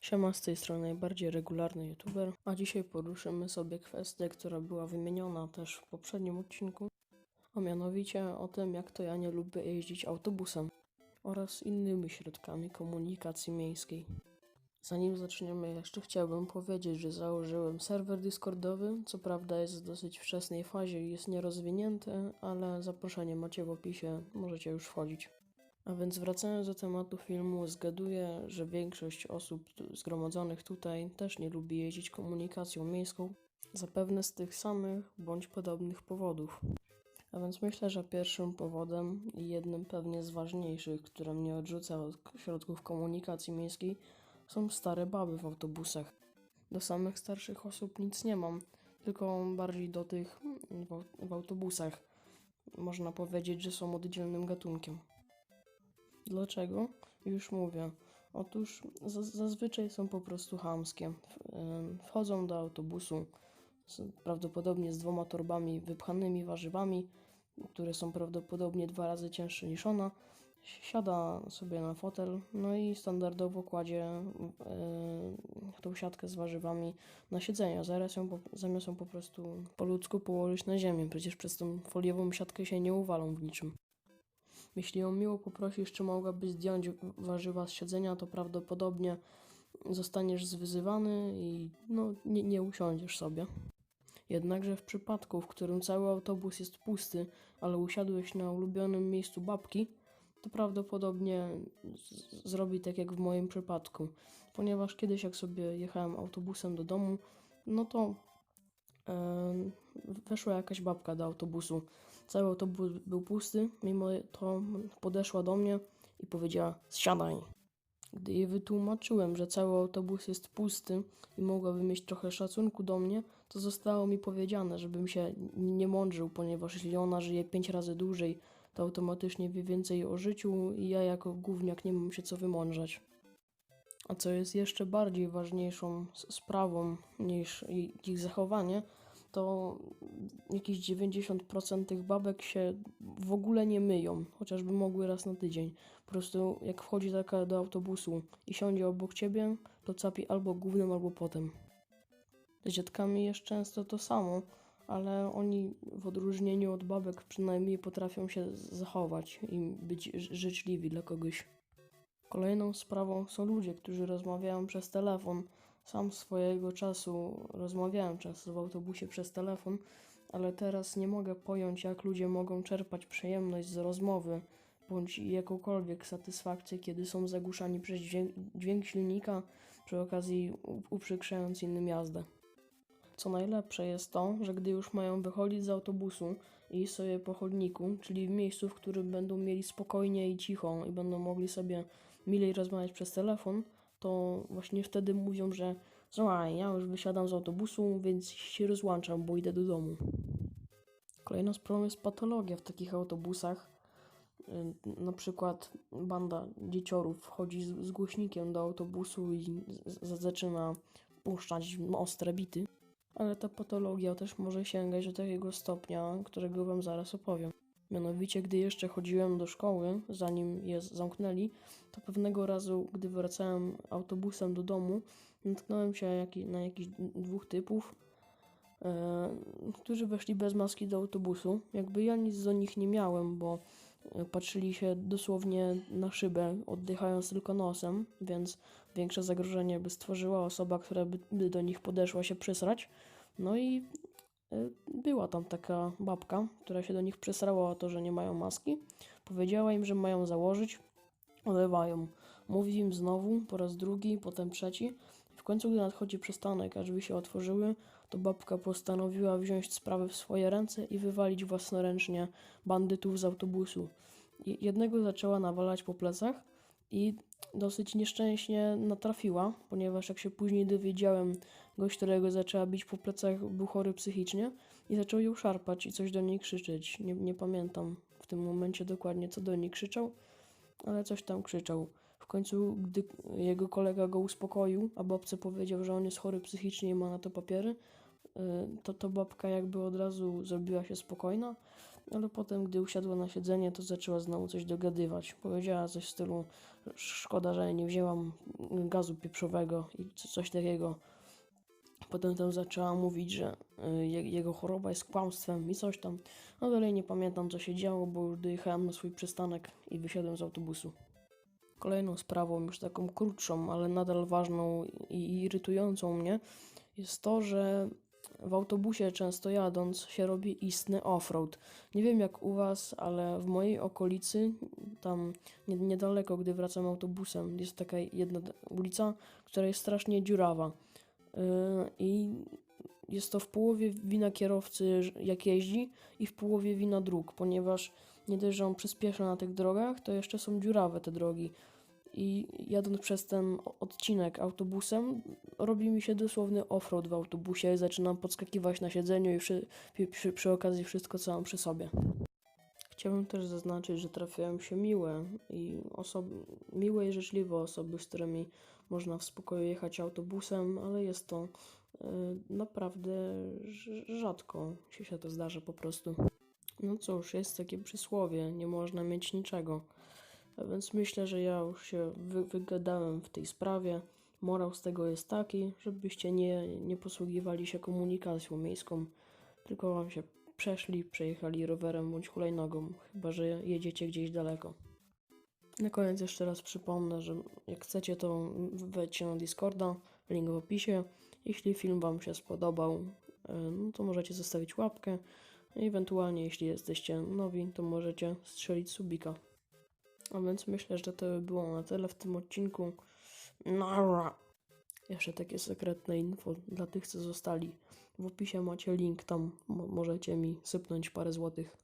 Siema, z tej strony najbardziej regularny youtuber, a dzisiaj poruszymy sobie kwestię, która była wymieniona też w poprzednim odcinku, a mianowicie o tym, jak to ja nie lubię jeździć autobusem oraz innymi środkami komunikacji miejskiej. Zanim zaczniemy, jeszcze chciałbym powiedzieć, że założyłem serwer Discordowy. Co prawda jest w dosyć wczesnej fazie i jest nierozwinięty, ale zaproszenie macie w opisie, możecie już wchodzić. A więc wracając do tematu filmu, zgaduję, że większość osób zgromadzonych tutaj też nie lubi jeździć komunikacją miejską, zapewne z tych samych bądź podobnych powodów. A więc myślę, że pierwszym powodem i jednym pewnie z ważniejszych, które mnie odrzuca od środków komunikacji miejskiej, są stare baby w autobusach. Do samych starszych osób nic nie mam, tylko bardziej do tych w autobusach. Można powiedzieć, że są oddzielnym gatunkiem. Dlaczego? Już mówię. Otóż za- zazwyczaj są po prostu em, Wchodzą do autobusu prawdopodobnie z dwoma torbami wypchanymi warzywami, które są prawdopodobnie dwa razy cięższe niż ona. Siada sobie na fotel, no i standardowo kładzie e, tą siatkę z warzywami na siedzenie. Zamiast ją, po, zamiast ją po prostu po ludzku położyć na ziemię. Przecież przez tą foliową siatkę się nie uwalą w niczym. Jeśli ją miło poprosisz, czy mogłabyś zdjąć warzywa z siedzenia, to prawdopodobnie zostaniesz zwyzywany i no, nie, nie usiądziesz sobie. Jednakże w przypadku, w którym cały autobus jest pusty, ale usiadłeś na ulubionym miejscu babki, to prawdopodobnie zrobi tak jak w moim przypadku. Ponieważ kiedyś jak sobie jechałem autobusem do domu, no to weszła jakaś babka do autobusu. Cały autobus był pusty, mimo to podeszła do mnie i powiedziała: Zsiadaj. Gdy jej wytłumaczyłem, że cały autobus jest pusty i mogłaby mieć trochę szacunku do mnie, to zostało mi powiedziane, żebym się nie mądrzył, ponieważ jeśli ona żyje pięć razy dłużej, to automatycznie wie więcej o życiu i ja jako gówniak nie mam się co wymądrzać. A co jest jeszcze bardziej ważniejszą sprawą niż ich zachowanie, to jakieś 90% tych babek się w ogóle nie myją, chociażby mogły raz na tydzień. Po prostu jak wchodzi taka do autobusu i siądzie obok ciebie, to capi albo gównem, albo potem. Z dziadkami jest często to samo, ale oni w odróżnieniu od babek przynajmniej potrafią się zachować i być życzliwi dla kogoś. Kolejną sprawą są ludzie, którzy rozmawiają przez telefon. Sam swojego czasu rozmawiałem często w autobusie przez telefon, ale teraz nie mogę pojąć, jak ludzie mogą czerpać przyjemność z rozmowy bądź jakąkolwiek satysfakcję, kiedy są zagłuszani przez dźwięk, silnika, przy okazji uprzykrzając innym jazdę. Co najlepsze jest to, że gdy już mają wychodzić z autobusu i sobie po chodniku, czyli w miejscu, w którym będą mieli spokojnie i cicho i będą mogli sobie milej rozmawiać przez telefon, to właśnie wtedy mówią, że słuchaj, ja już wysiadam z autobusu, więc się rozłączam, bo idę do domu. Kolejną sprawą jest patologia w takich autobusach. Y, Na przykład banda dzieciorów wchodzi z, z głośnikiem do autobusu i z, z, zaczyna puszczać ostre bity. Ale ta patologia też może sięgać do takiego stopnia, którego wam zaraz opowiem. Mianowicie, gdy jeszcze chodziłem do szkoły, zanim je zamknęli, to pewnego razu, gdy wracałem autobusem do domu, natknąłem się na jakichś dwóch typów, e, którzy weszli bez maski do autobusu. Jakby ja nic do nich nie miałem, bo e, patrzyli się dosłownie na szybę, oddychając tylko nosem, więc większe zagrożenie by stworzyła osoba, która by, by do nich podeszła się przysrać. No i była tam taka babka, która się do nich przesrała o to, że nie mają maski. Powiedziała im, że mają założyć, olewają. Mówi im znowu, po raz drugi, potem trzeci. W końcu, gdy nadchodzi przystanek, a drzwi się otworzyły, to babka postanowiła wziąć sprawę w swoje ręce i wywalić własnoręcznie bandytów z autobusu. Je- Jednego zaczęła nawalać po plecach i dosyć nieszczęśnie natrafiła, ponieważ jak się później dowiedziałem, gość, którego zaczęła bić po plecach, był chory psychicznie i zaczął ją szarpać i coś do niej krzyczeć. Nie, nie pamiętam w tym momencie dokładnie, co do niej krzyczał, ale coś tam krzyczał. W końcu, gdy jego kolega go uspokoił, a babce powiedział, że on jest chory psychicznie i ma na to papiery, y, to, to babka jakby od razu zrobiła się spokojna Ale potem, gdy usiadła na siedzenie, to zaczęła znowu coś dogadywać. Powiedziała coś w stylu, szkoda, że nie wzięłam gazu pieprzowego i co- coś takiego. Potem tam zaczęła mówić, że y, je- jego choroba jest kłamstwem i coś tam. No dalej nie pamiętam co się działo, bo już dojechałem na swój przystanek i wysiadłem z autobusu. Kolejną sprawą, już taką krótszą, ale nadal ważną i irytującą mnie, jest to, że w autobusie często jadąc się robi istny offroad. Nie wiem jak u was, ale w mojej okolicy, tam nie, niedaleko, gdy wracam autobusem, jest taka jedna ulica, która jest strasznie dziurawa. Yy, I jest to w połowie wina kierowcy, jak jeździ, i w połowie wina dróg, ponieważ nie dość, że on przyspiesza na tych drogach, to jeszcze są dziurawe te drogi. I jadąc przez ten odcinek autobusem, robi mi się dosłowny offroad w autobusie. Zaczynam podskakiwać na siedzeniu i przy, przy, przy, okazji wszystko, co mam przy sobie. Chciałbym też zaznaczyć, że trafiają się miłe i osoby, miłe i życzliwe osoby, z którymi można w spokoju jechać autobusem, ale jest to y, naprawdę rzadko się, się to zdarza po prostu. No cóż, jest takie przysłowie, nie można mieć niczego. A więc myślę, że ja już się wy, wygadałem w tej sprawie. Morał z tego jest taki, żebyście nie, nie posługiwali się komunikacją miejską, tylko wam się przeszli, przejechali rowerem bądź hulajnogą, chyba że jedziecie gdzieś daleko. Na koniec jeszcze raz przypomnę, że jak chcecie, to wejdźcie na Discorda, link w opisie. Jeśli film Wam się spodobał, e, no to możecie zostawić łapkę. Ewentualnie, jeśli jesteście nowi, to możecie strzelić subika. A więc myślę, że to by było na tyle w tym odcinku. Nara! Jeszcze takie sekretne info dla tych, co zostali. W opisie macie link, tam mo- możecie mi sypnąć parę złotych.